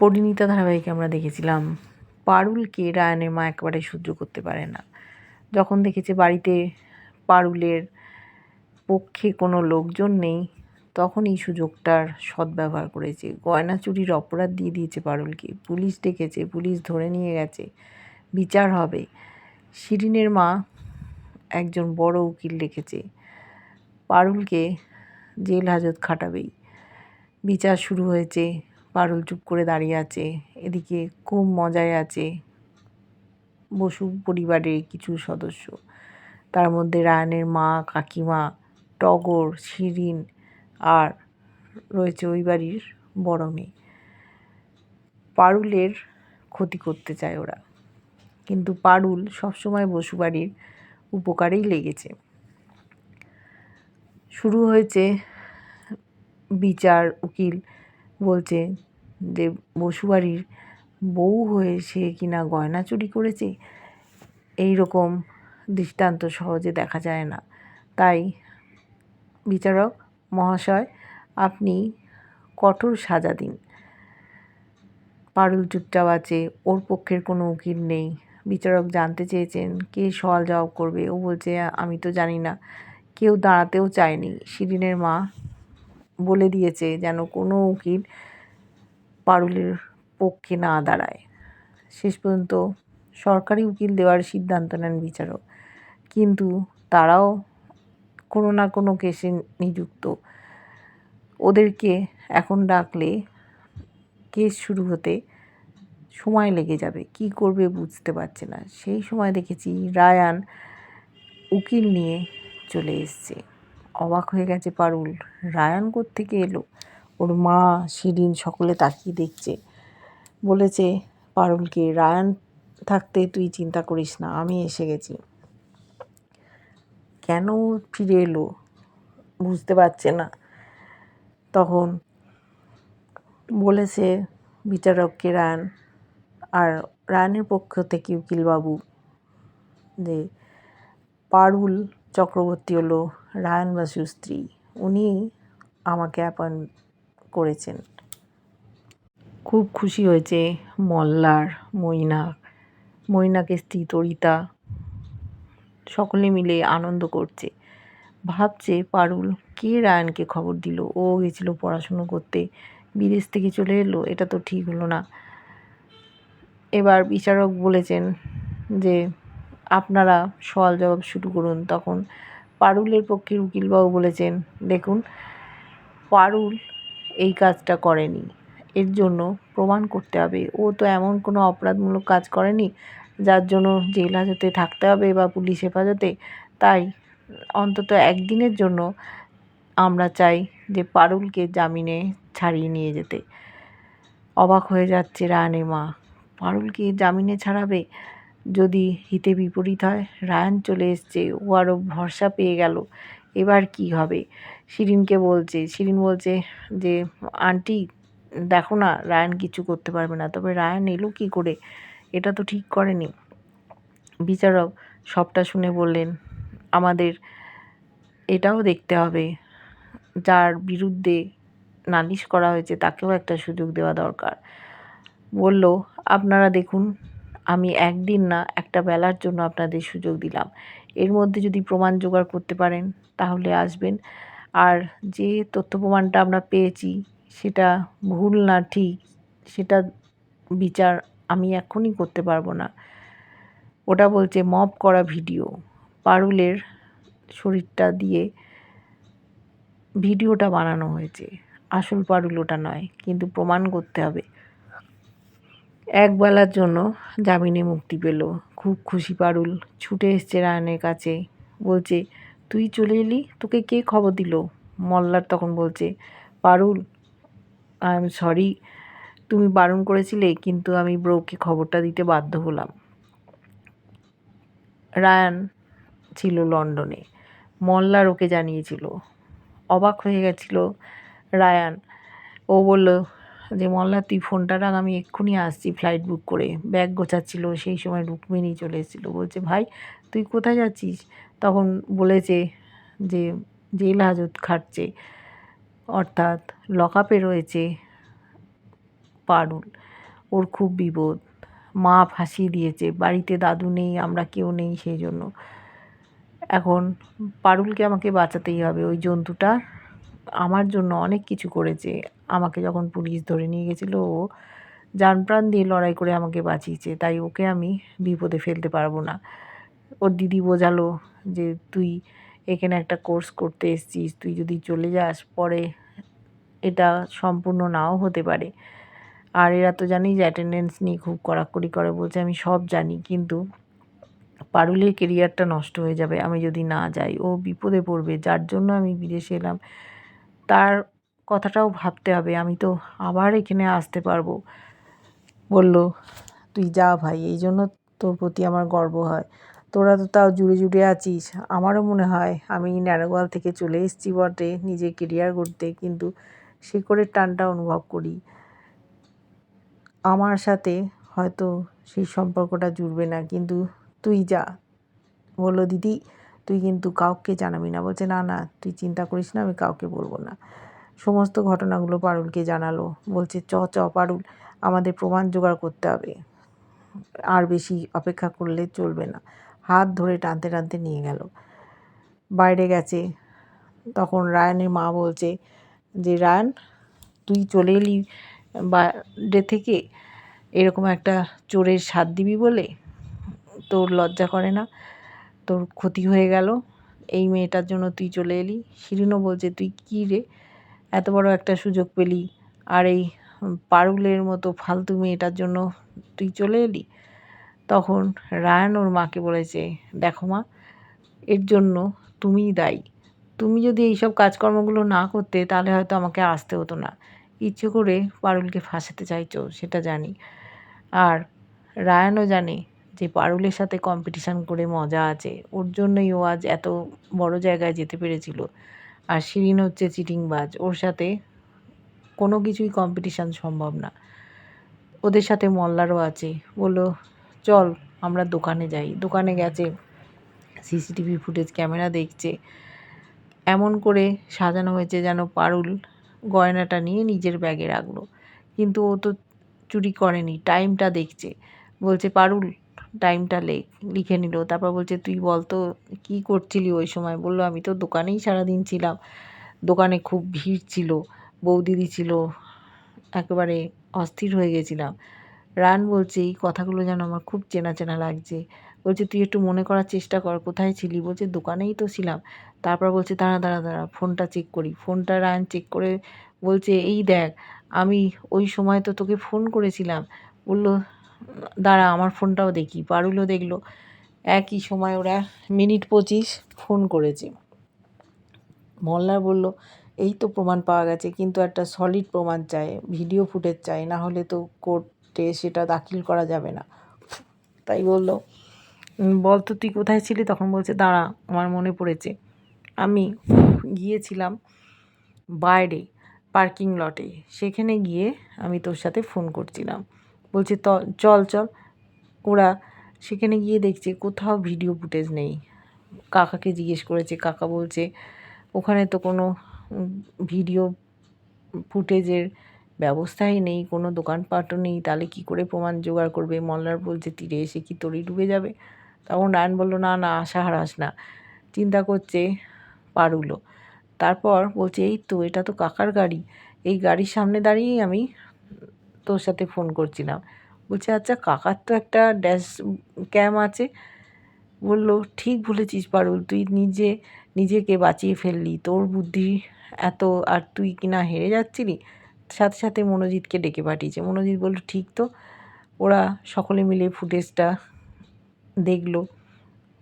পরিণীতা ধারাবাহিকে আমরা দেখেছিলাম। পারুলকে রায়ানের মা একেবারে সহ্য করতে পারে না। যখন দেখেছে বাড়িতে পারুলের পক্ষে কোনো লোকজন নেই, তখন এই সুযোগটার সদ্ব্যবহার করেছে। গয়না চুরির অপরাধ দিয়ে দিয়েছে পারুলকে। পুলিশ ডেকেছে, পুলিশ ধরে নিয়ে গেছে। বিচার হবে। শিরিনের মা একজন বড় উকিল ডেকেছে। পারুলকে জেল হাজত খাটাবেই। বিচার শুরু হয়েছে পারুল চুপ করে দাঁড়িয়ে আছে, এদিকে খুব মজায় আছে বসু পরিবারের কিছু সদস্য। তার মধ্যে রায়ানের মা, কাকিমা, টগর, শিরিন আর রয়েছে ওই বাড়ির বড় মেয়ে। পারুলের ক্ষতি করতে চায় ওরা, কিন্তু পারুল সবসময় বসু বাড়ির উপকারেই লেগেছে। শুরু হয়েছে বিচার, উকিল বলছে যে বসুবাড়ির বউ হয়ে সে কিনা গয়না চুরি করেছে এই রকম দৃষ্টান্ত সহজে দেখা যায় না। তাই বিচারক মহাশয়, আপনি কঠোর সাজা দিন। পারুল চুপচাপ আছে, ওর পক্ষের কোনো উকিল নেই। বিচারক জানতে চেয়েছেন, কে সওয়াল জবাব করবে? ও বলছে, আমি তো জানি না। কেউ দাঁড়াতেও চায়নি। শিরিনের মা বলে দিয়েছে যেন কোনো উকিল পারুলের পক্ষে না দাঁড়ায়। শেষ পর্যন্ত সরকারি উকিল দেওয়ার সিদ্ধান্ত নেন বিচারক। কিন্তু তারাও কোনো না কোনো কেসে নিযুক্ত। ওদেরকে এখন ডাকলে কেস শুরু হতে সময় লেগে যাবে। কি করবে বুঝতে পারছে না। সেই সময় দেখেছি রায়ান উকিল নিয়ে চলে এসছে। অবাক হয়ে গেছে পারুল। রায়ান থেকে এলো? ওর মা শিরিন সকলে তাকিয়ে দেখছে। বলেছে, পারুলকে, রায়ান থাকতে তুই চিন্তা করিস না, আমি এসে গেছি। কেন ফিরে এলো? বুঝতে পারছে না। তখন বলেছে, বিচারককে রায়ান, আর রায়ানের পক্ষ থেকে উকিলবাবু, যে পারুল চক্রবর্তী হলো রায়ান বাসুর স্ত্রী, উনি আমাকে অ্যাপয়েন্ট করেছেন। খুব খুশি হয়েছে মল্লার, মৈনাক, মৈনাকের স্ত্রী তরিতা। সকলে মিলে আনন্দ করছে। ভাবছে পারুল কে রায়ানকে খবর দিল? ও গেছিল পড়াশুনো করতে। বিদেশ থেকে চলে এলো। এটা তো ঠিক হলো না। এবার বিচারক বলেছেন যে, আপনারা সওয়াল জবাব শুরু করুন। তখন পারুলের পক্ষের উকিলবাবু বলেছেন, দেখুন, পারুল এই কাজটা করেনি। এর জন্য প্রমাণ করতে হবে। ও তো এমন কোনো অপরাধমূলক কাজ করেনি, যার জন্য জেল হাজতে থাকতে হবে বা পুলিশ হেফাজতে। তাই অন্তত একদিনের জন্য আমরা চাই যে পারুলকে জামিনে ছাড়িয়ে নিয়ে যেতে। অবাক হয়ে যাচ্ছে রায়ানের মা। পারুলকে জামিনে ছাড়াবে? যদি হিতে বিপরীত হয়, রায়ান চলে এসছে। ও আরও ভরসা পেয়ে গেল। এবার কি হবে? শিরিনকে বলছে, শিরিন বলছে যে, আন্টি, দেখো না, রায়ান কিছু করতে পারবে না। তবে রায়ান এলো কী করে? এটা তো ঠিক করেনি। বিচারক সবটা শুনে বললেন, আমাদের এটাও দেখতে হবে। যার বিরুদ্ধে নালিশ করা হয়েছে, তাকেও একটা সুযোগ দেওয়া দরকার। বলল, আপনারা দেখুন, আমি একদিন না, একটা বেলার জন্য আপনাদের সুযোগ দিলাম। এর মধ্যে যদি প্রমাণ জোগাড় করতে পারেন, তাহলে আসবেন। আর যে তথ্য প্রমাণটা আমরা পেয়েছি সেটা ভুল না ঠিক, সেটা বিচার আমি এখনই করতে পারব না। ওটা বলছে মপ করা ভিডিও। পারুলের শরীরটা দিয়ে ভিডিওটা বানানো হয়েছে। আসল পারুল ওটা নয়, কিন্তু প্রমাণ করতে হবে। একবেলার জন্য জামিনে মুক্তি পেল। খুব খুশি পারুল। ছুটে এসছে রায়নের কাছে। বলছে তুই চলে এলি? তোকে কে খবর দিল? মল্লার তখন বলছে পারুল আই এম সরি তুমি বারণ করেছিলে, কিন্তু আমি ব্রোকে খবরটা দিতে বাধ্য হলাম। রায়ান ছিল লন্ডনে। মল্লার ওকে জানিয়েছিল। অবাক হয়ে গেছিল রায়ান। ও বলল, যে মল্লা, তুই ফোনটা রাখ, আমি এক্ষুনি আসছি ফ্লাইট বুক করে। ব্যাগ গোছাচ্ছিল, সেই সময় রুক্মিণী চলে এসেছিল। বলছে, ভাই, তুই কোথায় যাচ্ছিস? তখন বলেছে যে জেল হাজত খাটছে, অর্থাৎ লকআপে রয়েছে পারুল। ওর খুব বিপদ। মা ফাঁসিয়ে দিয়েছে, বাড়িতে দাদু নেই, আমরা কেউ নেই সেই জন্য এখন পারুলকে আমাকে বাঁচাতেই হবে। ওই জন্তুটা আমার জন্য অনেক কিছু করেছে। আমাকে যখন পুলিশ ধরে নিয়ে গেছিল, ও প্রাণ দিয়ে লড়াই করে আমাকে বাঁচিয়েছে। তাই ওকে আমি বিপদে ফেলতে পারব না। ওর দিদি বোঝালো যে তুই এখানে একটা কোর্স করতে এসছিস, তুই যদি চলে যাস পরে এটা সম্পূর্ণ নাও হতে পারে। আর এরা তো জানি যে অ্যাটেন্ডেন্স নিয়ে খুব কড়াকড়ি করে, বলছে আমি সব জানি কিন্তু পারুলের কেরিয়ারটা নষ্ট হয়ে যাবে, আমি যদি না যাই, ও বিপদে পড়বে, যার জন্য আমি বিদেশে এলাম। তার কথাটাও ভাবতে হবে, আমি তো আবার এখানে আসতে পারব। বলল, তুই যা ভাই, এই জন্য তোর প্রতি আমার গর্ব হয়। তোরা তো তাও জুড়ে জুড়ে আছিস। আমারও মনে হয় আমি ন্যারোগোয়াল থেকে চলে এসেছি বটে নিজের কেরিয়ার করতে কিন্তু শিকড়ের টানটা অনুভব করি। আমার সাথে হয়তো সেই সম্পর্কটা জুড়বে না, কিন্তু তুই যা। বলল, দিদি, তুই কিন্তু কাউকে জানাবি না। বলছে, না না, তুই চিন্তা করিস না, আমি কাউকে বলব না। সমস্ত ঘটনাগুলো পারুলকে জানালো। বলছে, চ চ, পারুল, আমাদের প্রমাণ জোগাড় করতে হবে। আর বেশি অপেক্ষা করলে চলবে না। হাত ধরে টানতে টানতে নিয়ে গেল। বাইরে গেছে। তখন রায়নের মা বলছে যে, রায়ন, তুই চলে এলি ডে থেকে? এরকম একটা চোরের স্বাদ দিবি বলে? তোর লজ্জা করে না? তোর ক্ষতি হয়ে গেল? এই মেয়েটার জন্য তুই চলে এলি? শিরিনও বলছে, তুই কী রে? এত বড় একটা সুযোগ পেলি। আর এই পারুলের মতো ফালতু মেয়েটার জন্য তুই চলে এলি? তখন রায়ন ওর মাকে বলেছে দেখো মা, এর জন্য তুমিই দায়ী। তুমি যদি এইসব কাজকর্মগুলো না করতে, তাহলে হয়তো আমাকে আসতে হতো না। ইচ্ছে করে পারুলকে ফাঁসাতে চাইছো, সেটা জানি। আর রায়ানও জানে যে পারুলের সাথে কম্পিটিশান করে মজা আছে। ওর জন্যই ও আজ এত বড় জায়গায় যেতে পেরেছিল। আর শিরিন হচ্ছে চিটিংবাজ। ওর সাথে কোনো কিছুই কম্পিটিশান সম্ভব না। ওদের সাথে মল্লারও আছে। বলল চল আমরা দোকানে যাই। দোকানে গেছে, সিসিটিভি ফুটেজ, ক্যামেরা দেখছে। এমন করে সাজানো হয়েছে যেন পারুল গয়নাটা নিয়ে নিজের ব্যাগে রাখল। কিন্তু ও তো চুরি করেনি, টাইমটা দেখছে। বলছে, পারুল, টাইমটা লেখ লিখে নিল। তারপর বলছে, তুই বল তো, কী করছিলি ওই সময়? বলল, আমি তো দোকানেই সারাদিন ছিলাম। দোকানে খুব ভিড় ছিল, বৌদিদি ছিল, একেবারে অস্থির হয়ে গেছিলাম। রান বলছে, এই কথাগুলো যেন আমার খুব চেনা চেনা লাগছে। বলছে, তুই একটু মনে করার চেষ্টা কর, কোথায় ছিলি? বলছে, দোকানেই তো ছিলাম। তারপর বলছে, দাঁড়া দাঁড়া দাঁড়া, ফোনটা চেক করি। ফোনটা রান চেক করে বলছে, এই দেখ, আমি ওই সময় তো তোকে ফোন করেছিলাম। বলল, দাঁড়া, আমার ফোনটাও দেখি। পারুলও দেখল, একই সময় ওরা মিনিট পঁচিশ ফোন করেছে। মল্লার বলল, এই তো প্রমাণ পাওয়া গেছে, কিন্তু একটা সলিড প্রমাণ চাই ভিডিও ফুটেজ চাই, না হলে তো কোর্টে সেটা দাখিল করা যাবে না। তাই বলল বল তো তুই কোথায় ছিলি? তখন বলছে, দাঁড়া, আমার মনে পড়েছে। আমি গিয়েছিলাম বাইরে, পার্কিং লটে। সেখানে গিয়ে আমি তোর সাথে ফোন করছিলাম। বলছে, ত, চল চল। ওরা সেখানে গিয়ে দেখছে, কোথাও ভিডিও ফুটেজ নেই। কাকাকে জিজ্ঞেস করেছে, কাকা বলছে, ওখানে তো কোনো ভিডিও ফুটেজের ব্যবস্থাই নেই, কোনো দোকানপাটও নেই, তাহলে কী করে প্রমাণ জোগাড় করবে? মল্লার বলছে তীরে এসে কি তরি ডুবে যাবে? তখন রায়ন বলল, না না, আশা হারাস না। চিন্তা করছে পারুলো তারপর বলছে, এই তো, এটা তো কাকার গাড়ি। এই গাড়ির সামনে দাঁড়িয়েই আমি তোর সাথে ফোন করছিলাম। বলছে আচ্ছা কাকার তো একটা ড্যাশ ক্যাম আছে। বলল, ঠিক বলেছিস পারুল, তুই নিজে, নিজেকে বাঁচিয়ে ফেললি। তোর বুদ্ধি এত, আর তুই কিনা হেরে যাচ্ছিলি? সাথে সাথে মনোজিৎকে ডেকে পাঠিয়েছে। মনোজিৎ বলল, ঠিক তো, ওরা সকলে মিলে ফুটেজটা দেখল।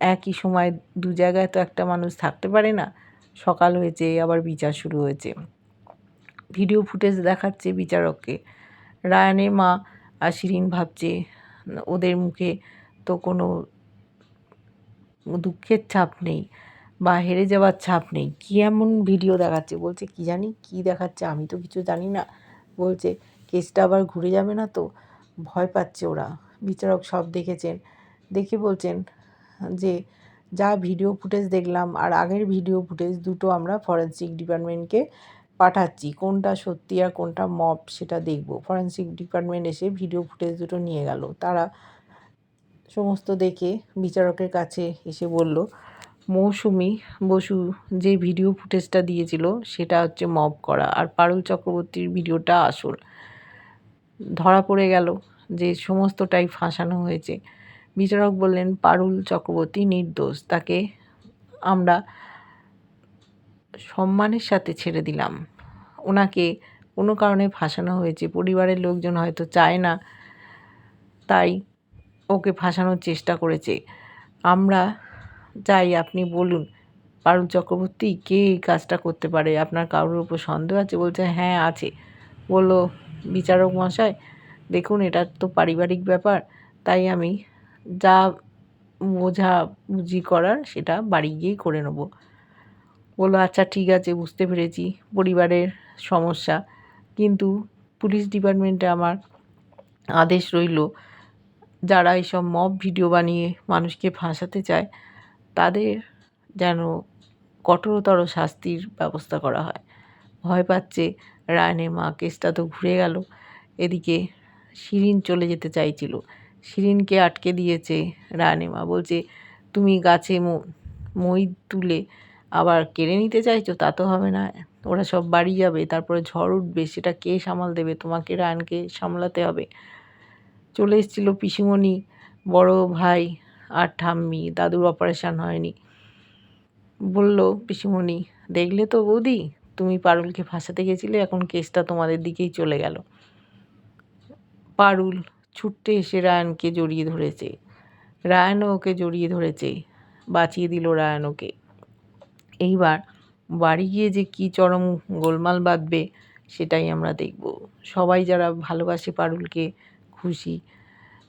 একই সময় দু জায়গায় তো একটা মানুষ থাকতে পারে না। সকাল হয়েছে, আবার বিচার শুরু হয়েছে। ভিডিও ফুটেজ দেখাচ্ছে বিচারককে। রায়ানের মা আর শিরিন ভাবছে, ওদের মুখে তো কোনো দুঃখের ছাপ নেই। বা হেরে যাওয়ার ছাপ নেই। কী এমন ভিডিও দেখাচ্ছে? বলছে, কি জানি কি দেখাচ্ছে? আমি তো কিছু জানি না। বলছে, কেসটা আবার ঘুরে যাবে না তো? ভয় পাচ্ছে ওরা। বিচারক সব দেখেছেন। দেখে বলছেন যে, যা ভিডিও ফুটেজ দেখলাম আর আগের ভিডিও ফুটেজ দুটো আমরা ফরেন্সিক ডিপার্টমেন্টকে পাঠাচ্ছি। কোনটা সত্যি আর কোনটা মপ সেটা দেখব। ফরেন্সিক ডিপার্টমেন্ট এসে ভিডিও ফুটেজ দুটো নিয়ে গেল। তারা সমস্ত দেখে বিচারকের কাছে এসে বলল মৌসুমি বসু যে ভিডিও ফুটেজটা দিয়েছিল, সেটা হচ্ছে মব করা। আর পারুল চক্রবর্তীর ভিডিওটা আসল। ধরা পড়ে গেল যে সমস্তটাই ফাঁসানো হয়েছে। বিচারক বললেন, পারুল চক্রবর্তী নির্দোষ, তাকে আমরা সম্মানের সাথে ছেড়ে দিলাম। ওনাকে কোনো কারণে ফাঁসানো হয়েছে। পরিবারের লোকজন হয়তো চায় না, তাই ওকে ফাঁসানোর চেষ্টা করেছে। আমরা চাই আপনি বলুন। পারুল চক্রবর্তী কে এই কাজটা করতে পারে? আপনার কারোর উপর সন্দেহ আছে? বলছে হ্যাঁ আছে। বলল, বিচারক মশাই দেখুন, এটা তো পারিবারিক ব্যাপার। তাই আমি যা বোঝা বুঝি করার, সেটা বাড়ি গিয়েই করে নেব। বলল আচ্ছা ঠিক আছে, বুঝতে পেরেছি। পরিবারের সমস্যা। কিন্তু পুলিশ ডিপার্টমেন্টে আমার আদেশ রইল, যারা এইসব মব ভিডিও বানিয়ে মানুষকে ফাঁসাতে চায় তাদের যেন কঠোরতর শাস্তির ব্যবস্থা করা হয়। ভয় পাচ্ছে রায়নের মা, কেসটা তো ঘুরে গেল। এদিকে শিরিন চলে যেতে চাইছিল। শিরিনকে আটকে দিয়েছে রায়নের মা। বলছে, তুমি গাছে মই তুলে আবার কেড়ে নিতে চাইছো? তা তো হবে না। ওরা সব বাড়ি যাবে, তারপরে ঝড় উঠবে। সেটা কে সামাল দেবে? তোমাকে রায়নকে সামলাতে হবে। চলে এসেছিল পিসিমণি, বড় ভাই আর ঠাম্মি, দাদুর অপারেশন হয়নি। বলল, পিসিমণি, দেখলে তো বৌদি, তুমি পারুলকে ফাঁসাতে গেছিলে, এখন কেসটা তোমাদের দিকেই চলে গেল। পারুল ছুটতে এসে রায়নকে জড়িয়ে ধরেছে। রায়নও ওকে জড়িয়ে ধরেছে, বাঁচিয়ে দিল রায়ন ওকে। এইবার বাড়ি গিয়ে যে কী চরম গোলমাল বাঁধবে, সেটাই আমরা দেখব। সবাই যারা ভালোবাসে পারুলকে, খুশি